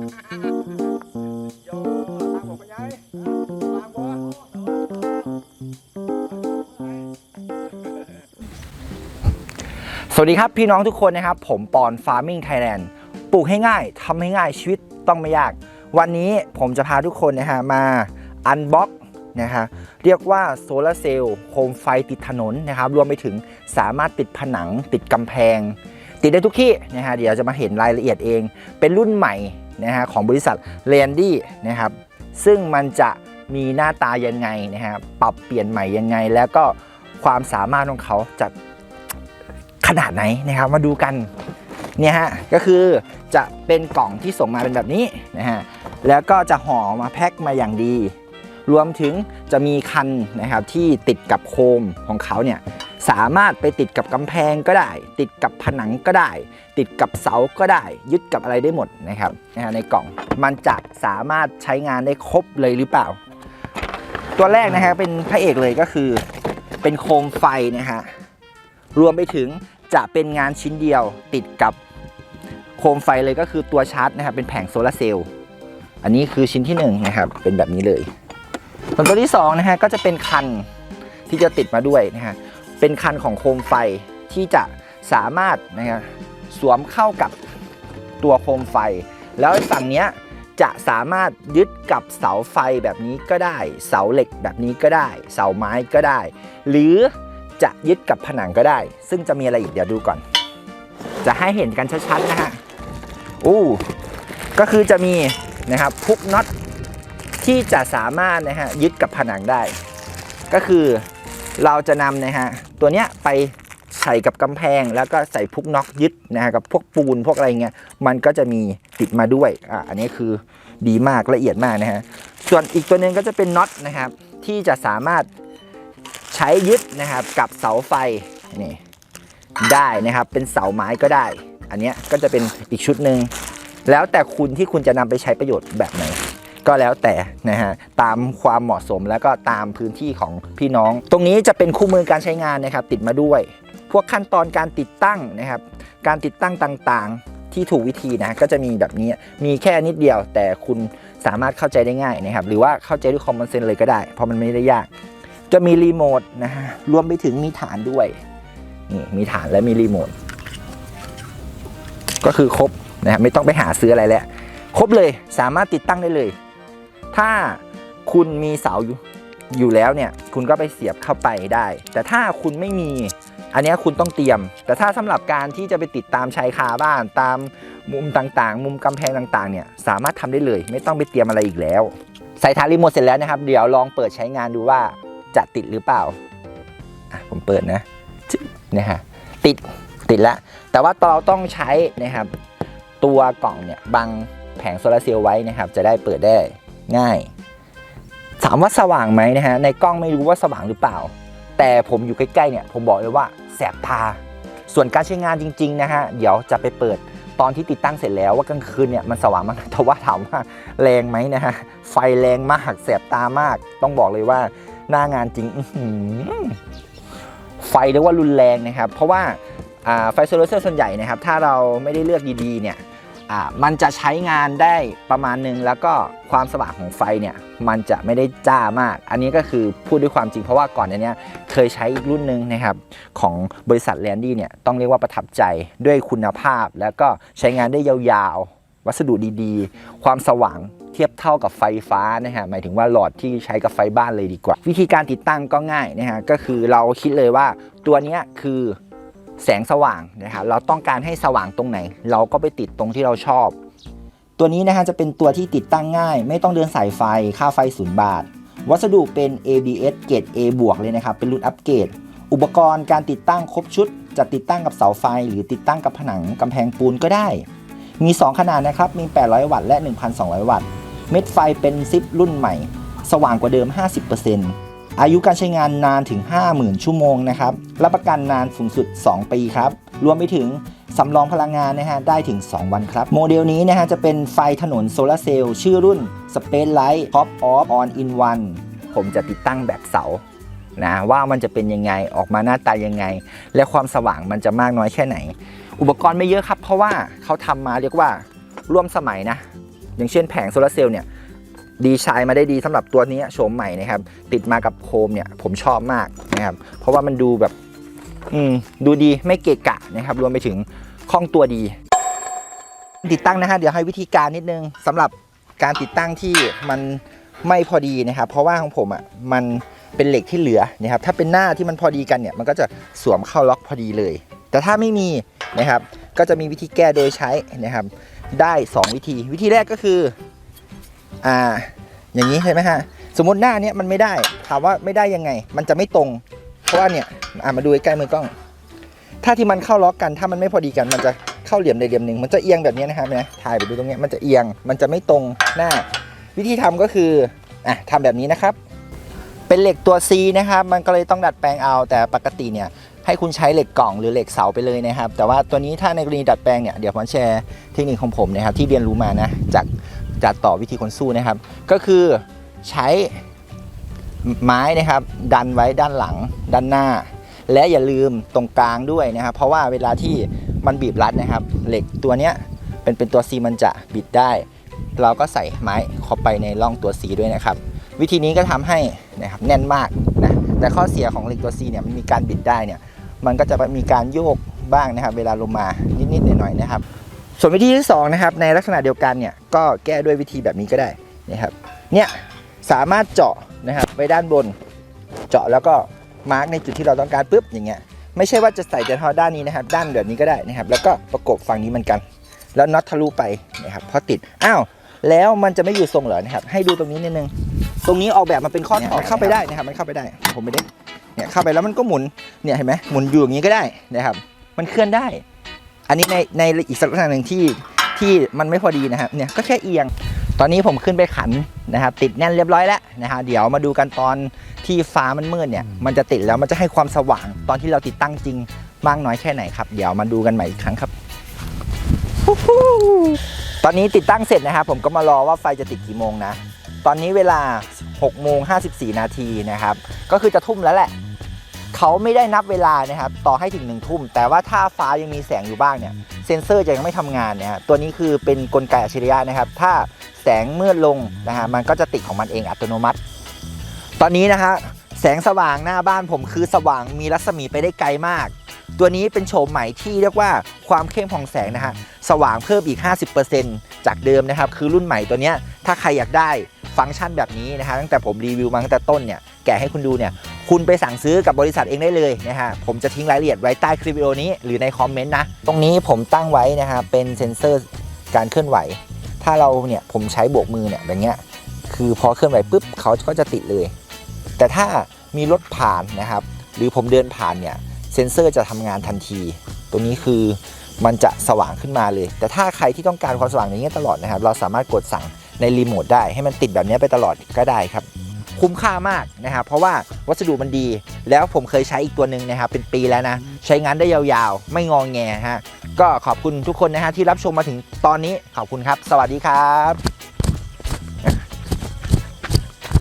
สวัสดีครับพี่น้องทุกคนนะครับ ผมปอน Farming Thailand ปลูกให้ง่ายทำให้ง่ายชีวิตต้องไม่ยาก วันนี้ผมจะพาทุกคนนะฮะมาอันบ็อกนะฮะเรียกว่าโซลาเซลล์โคมไฟติดถนนนะครับ รวมไปถึงสามารถติดผนังติดกำแพง ติดได้ทุกที่นะฮะเดี๋ยวจะมาเห็นรายละเอียดเอง เป็นรุ่นใหม่ นะฮะของบริษัท l a n d y นะครับซึ่งมันจะมีหน้าตายังไงนะฮะปรับเปลี่ยนใหม่ยังไง แล้วก็ความสามารถของเขาจะขนาดไหนนะครับมาดูกันเนี่ยฮะก็คือจะเป็นกล่องที่ส่งมาเป็นแบบนี้นะฮะแล้วก็จะห่อมาแพ็คมาอย่างดี รวมถึงจะมีคันนะครับที่ติดกับโคมของเขาเนี่ย สามารถไปติดกับกำแพงก็ได้ ติดกับผนังก็ได้ ติดกับเสาก็ได้ ยึดกับอะไรได้หมดนะครับในกล่องมันจะสามารถใช้งานได้ครบเลยหรือเปล่า ตัวแรกนะฮะเป็นพระเอกเลยก็คือ เป็นโคมไฟนะฮะรวมไปถึงจะเป็นงานชิ้นเดียวติดกับโคมไฟเลยก็คือตัวชาร์จนะครับเป็นแผงโซลาร์เซลล์อันนี้คือชิ้นที่1นงนะครับเป็นแบบนี้เลย ส่วนตัวที่2นะฮะก็จะเป็นคันที่จะติดมาด้วยนะฮะ เป็นคันของโคมไฟที่จะสามารถนะฮะสวมเข้ากับตัวโคมไฟ แล้วฝั่งนี้จะสามารถยึดกับเสาไฟแบบนี้ก็ได้ เสาเหล็กแบบนี้ก็ได้ เสาไม้ก็ได้ หรือจะยึดกับผนังก็ได้ ซึ่งจะมีอะไรอีกเดี๋ยวดูก่อน จะให้เห็นกันชัดๆนะฮะอู้ก็คือจะมีนะครับพุกน็อตที่จะสามารถนะฮะยึดกับผนังได้ ก็คือ เราจะนำนะฮะตัวเนี้ยไปใส่กับกำแพงแล้วก็ใส่พุกน็อกยึดนะฮะกับพวกปูนพวกอะไรเงี้ยมันก็จะมีติดมาด้วยอะอันนี้คือดีมากละเอียดมากนะฮะส่วนอีกตัวหนึงก็จะเป็นน็อตนะครับ ที่จะสามารถใช้ยึดนะครับกับเสาไฟนี่ได้นะครับเป็นเสาไม้ก็ได้ อันเนี้ยก็จะเป็นอีกชุดหนึ่งแล้วแต่คุณที่คุณจะนำไปใช้ประโยชน์แบบไหน ก็แล้วแต่นะฮะตามความเหมาะสมแล้วก็ตามพื้นที่ของพี่น้อง ตรงนี้จะเป็นคู่มือการใช้งานนะครับติดมาด้วย พวกขั้นตอนการติดตั้งนะครับการติดตั้งต่างๆ ที่ถูกวิธีนะก็จะมีแบบนี้มีแค่นิดเดียว แต่คุณสามารถเข้าใจได้ง่ายนะครับหรือว่าเข้าใจด้วยคอมมอนเซนเลยก็ได้ เพราะมันไม่ได้ยาก จะมีรีโมทนะฮะรวมไปถึงมีฐานด้วยนี่มีฐานและมีรีโมทก็คือครบนะฮะไม่ต้องไปหาซื้ออะไรแล้วครบเลยสามารถติดตั้งได้เลย ถ้าคุณมีเสาอยู่อยู่แล้วเนี่ย คุณก็ไปเสียบเข้าไปได้ แต่ถ้าคุณไม่มีอันนี้คุณต้องเตรียม แต่ถ้าสำหรับการที่จะไปติดตามชายคาบ้านตามมุมต่างๆ มุมกำแพงต่างๆเนี่ยสามารถทำได้เลย ไม่ต้องไปเตรียมอะไรอีกแล้ว ใส่ฐานรีโมทเสร็จแล้วนะครับ เดี๋ยวลองเปิดใช้งานดูว่าจะติดหรือเปล่าผมเปิดนะนี่ยฮะติดติดแล้วแต่ว่าเราต้องใช้นะครับ ตัวกล่องเนี่ยบังแผงโซลาร์เซลล์ไว้นะครับ จะได้เปิดได้ ง่าย ถามว่าสว่างไหมนะฮะในกล้องไม่รู้ว่าสว่างหรือเปล่า แต่ผมอยู่ใกล้ๆเนี่ยผมบอกเลยว่าแสบตา ส่วนการใช้งานจริง ๆ นะฮะเดี๋ยวจะไปเปิดตอนที่ติดตั้งเสร็จแล้วว่ากลางคืนเนี่ยมันสว่างมากแต่ว่าถามว่าแรงไหมนะฮะไฟแรงมากแสบตามาก ต้องบอกเลยว่าหน้างานจริงไฟเรียกว่ารุนแรงนะครับ เพราะว่าไฟโซลาร์เซลล์ส่วนใหญ่นะครับ ถ้าเราไม่ได้เลือกดีๆเนี่ย มันจะใช้งานได้ประมาณหนึง แล้วก็ความสว่างของไฟเนี่ยมันจะไม่ได้จ้ามาก อันนี้ก็คือพูดด้วยความจริงเพราะว่าก่อนหน้าเนี้ยเคยใช้อีกรุ่นหนึ่งนะครับของบริษัทแลนดี้เนี่ยต้องเรียกว่าประทับใจด้วยคุณภาพ แล้วก็ใช้งานได้ยาวๆ วัสดุดีๆ ความสว่างเทียบเท่ากับไฟฟ้านะฮะหมายถึงว่าหลอดที่ใช้กับไฟบ้านเลยดีกว่า วิธีการติดตั้งก็ง่ายนะฮะก็คือเราคิดเลยว่าตัวนี้คือ แสงสว่างนะครับเราต้องการให้สว่างตรงไหน เราก็ไปติดตรงที่เราชอบ ตัวนี้นะฮะจะเป็นตัวที่ติดตั้งง่าย ไม่ต้องเดินสายไฟค่าไฟศูนย์บาท วัสดุเป็น ABS เกรด A บวกเลยนะครับ เป็นรุ่นอัปเกรดอุปกรณ์การติดตั้งครบชุด จะติดตั้งกับเสาไฟ หรือติดตั้งกับผนังกำแพงปูนก็ได้ มี 2 ขนาดนะครับมี 800 วัตต์และ 1,200 วัตต์ เม็ดไฟเป็นซิปรุ่นใหม่ สว่างกว่าเดิม 50% อายุการใช้งานนานถึง 50,000 ชั่วโมงนะครับ รับประกันนานสูงสุด 2 ปีครับ รวมไปถึงสำรองพลังงานนะฮะได้ถึง 2 วันครับ โมเดลนี้นะฮะจะเป็นไฟถนนโซลาร์เซลล์ชื่อรุ่น Space Light Top Off On in One ผมจะติดตั้งแบบเสานะว่ามันจะเป็นยังไงออกมาหน้าตายังไง และความสว่างมันจะมากน้อยแค่ไหน อุปกรณ์ไม่เยอะครับ เพราะว่าเขาทำมาเรียกว่าร่วมสมัยนะ อย่างเช่นแผงโซลาร์เซลล์เนี่ย ดีไซน์มาได้ดีสำหรับตัวนี้โฉมใหม่นะครับ ติดมากับโคมเนี่ยผมชอบมากนะครับ เพราะว่ามันดูแบบอืมดูดีไม่เกะกะนะครับ รวมไปถึงคล่องตัวดี ติดตั้งนะฮะเดี๋ยวให้วิธีการนิดนึงสำหรับการติดตั้งที่มันไม่พอดีนะครับ เพราะว่าของผมอะมันเป็นเหล็กที่เหลือนะครับ ถ้าเป็นหน้าที่มันพอดีกันเนี่ย มันก็จะสวมเข้าล็อกพอดีเลย แต่ถ้าไม่มีนะครับ ก็จะมีวิธีแก้โดยใช้นะครับ ได้ 2 วิธี วิธีแรกก็คือ อ่า อย่างนี้ใช่ไหมฮะ สมมติหน้าเนี้ยมันไม่ได้ ถามว่าไม่ได้ยังไง มันจะไม่ตรง เพราะว่าเนี่ย อ่ามาดูใกล้มือกล้อง ถ้าที่มันเข้าล็อกกัน ถ้ามันไม่พอดีกัน มันจะเข้าเหลี่ยมใดเหลี่ยมหนึ่ง มันจะเอียงแบบนี้นะครับนะ ถ่ายไปดูตรงเนี้ย มันจะเอียง มันจะไม่ตรงหน้า วิธีทำก็คือ อะทำแบบนี้นะครับ เป็นเหล็กตัว C นะครับ มันก็เลยต้องดัดแปลงเอา แต่ปกติเนี่ยให้คุณใช้เหล็กกล่องหรือเหล็กเสาไปเลยนะครับ แต่ว่าตัวนี้ถ้าในกรณีดัดแปลงเนี่ยเดี๋ยวผมแชร์เทคนิคของผมนะครับที่เรียนรู้มานะจาก จากต่อวิธีคนสู้นะครับ ก็คือใช้ไม้นะครับ ดันไว้ด้านหลัง ด้านหน้า และอย่าลืมตรงกลางด้วยนะครับ เพราะว่าเวลาที่มันบีบรัดนะครับ เหล็กตัวเนี้ยเป็นเป็นตัว C มันจะบิดได้ เราก็ใส่ไม้เข้าไปในร่องตัว C ด้วยนะครับ วิธีนี้ก็ทำให้นะครับแน่นมากนะแต่ข้อเสียของเหล็กตัว C เนี่ยมันมีการบิดได้เนี่ยมันก็จะมีการโยกบ้างนะครับ เวลาลงมานิดๆหน่อยๆนะครับ ส่วนวิธีที่สองนะครับในลักษณะเดียวกันเนี่ยก็แก้ด้วยวิธีแบบนี้ก็ได้นะครับเนี่ยสามารถเจาะนะครับไปด้านบน เจาะแล้วก็มาร์กในจุดที่เราต้องการปุ๊บอย่างเงี้ยไม่ใช่ว่าจะใส่แต่เฉพาะด้านนี้นะครับ ด้านแบบนี้ก็ได้นะครับ แล้วก็ประกบฝั่งนี้เหมือนกัน แล้วน็อตทะลุไปนะครับพอติดอ้าวแล้วมันจะไม่อยู่ทรงเหรอนะครับ ให้ดูตรงนี้นิดนึงตรงนี้ออกแบบมาเป็นข้อต่อเข้าไปได้นะครับ มันเข้าไปได้ ผมไม่ได้เนี่ยเข้าไปแล้วมันก็หมุนเนี่ยเห็นไหมหมุนอยู่อย่างนี้ก็ได้นะครับ มันเคลื่อนได้ อันนี้ในในอีกลักษณะหนึ่งที่ที่มันไม่พอดีนะครับเนี่ยก็แค่เอียง ตอนนี้ผมขึ้นไปขันนะครับ ติดแน่นเรียบร้อยแล้วนะฮะเดี๋ยวมาดูกันตอนที่ฟ้ามันมืดเนี่ย มันจะติดแล้วมันจะให้ความสว่าง ตอนที่เราติดตั้งจริงมากน้อยแค่ไหนครับ เดี๋ยวมาดูกันใหม่อีกครั้งครับฮู้ฮู้ตอนนี้ติดตั้งเสร็จนะครับผมก็มารอว่าไฟจะติดกี่โมงนะ ตอนนี้เวลา6โมง54 นาทีนะครับ ก็คือจะทุ่มแล้วแหละ เขาไม่ได้นับเวลานะครับต่อให้ถึงหนึ่งทุ่ม แต่ว่าถ้าฟ้ายังมีแสงอยู่บ้างเนี่ยเซ็นเซอร์จะยังไม่ทำงานนะฮะตัวนี้คือเป็นกลไกอัจฉริยะนะครับ ถ้าแสงมืดลงนะฮะมันก็จะติดของมันเองอัตโนมัติ ตอนนี้นะฮะแสงสว่างหน้าบ้านผมคือสว่างมีรัศมีไปได้ไกลมาก ตัวนี้เป็นโฉมใหม่ที่เรียกว่าความเข้มของแสงนะฮะสว่างเพิ่มอีก 50%จากเดิมนะครับ คือรุ่นใหม่ตัวเนี้ยถ้าใครอยากได้ฟังก์ชันแบบนี้นะฮะตั้งแต่ผมรีวิวมาตั้งแต่ต้นเนี่ยแกะให้คุณดูเนี่ย คุณไปสั่งซื้อกับบริษัทเองได้เลยนะฮะผมจะทิ้งรายละเอียดไว้ใต้คลิปวิดีโอนี้หรือในคอมเมนต์นะ ตรงนี้ผมตั้งไว้นะฮะเป็นเซ็นเซอร์การเคลื่อนไหว ถ้าเราเนี่ยผมใช้โบกมือเนี่ยแบบเนี้ยคือพอเคลื่อนไหวปุ๊บเขาก็จะติดเลย แต่ถ้ามีรถผ่านนะครับ หรือผมเดินผ่านเนี่ยเซ็นเซอร์จะทำงานทันทีตรงนี้คือมันจะสว่างขึ้นมาเลย แต่ถ้าใครที่ต้องการความสว่างอย่างเงี้ยตลอดนะครับ เราสามารถกดสั่งในรีโมทได้ให้มันติดแบบเนี้ยไปตลอดก็ได้ครับ คุ้มค่ามากนะครับเพราะว่าวัสดุมันดี แล้วผมเคยใช้อีกตัวหนึ่งนะครับเป็นปีแล้วนะ ใช้งานได้ยาวๆ ไม่งองแงฮะก็ขอบคุณทุกคนนะฮะที่รับชมมาถึงตอนนี้ขอบคุณครับ สวัสดีครับ